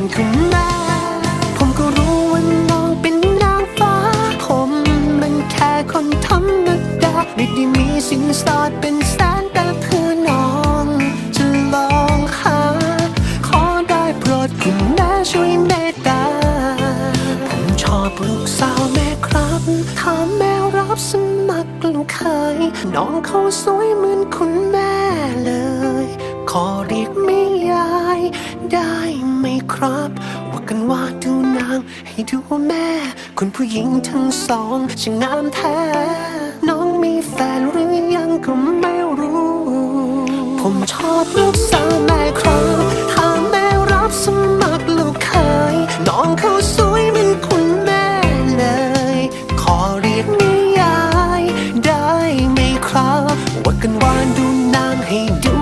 อนคุณแม่ผมก็รู้ว่าน้องเป็นนางฟ้า ผมมันแค่คนธรรมดาไม่ได้มีสินสอดเป็นแสนแต่เพื่อน้องจะลองหา ขอได้โปรดคุณแม่ช่วยเมตตา ผมชอบลูกสาวแม่ครับถ้าแม่รับสมัครลูกเคยน้องเขาสวยเหมือนคุณแม่เลย ขอเรียกแม่ยายได้ ครับ ว่ากันว่าดูนางให้ดูแม่ คุณผู้หญิงทั้งสองช่างงามแท้ น้องมีแฟนหรือยังก็ไม่รู้ ผมชอบลูกสาวแม่ครับถ้าแม่รับสมัครลูกเคยน้องเขาสวยเหมือนคุณแม่เลย ขอเรียกนิยาย ได้ไหมครับ ว่ากันว่าดูนางให้ดู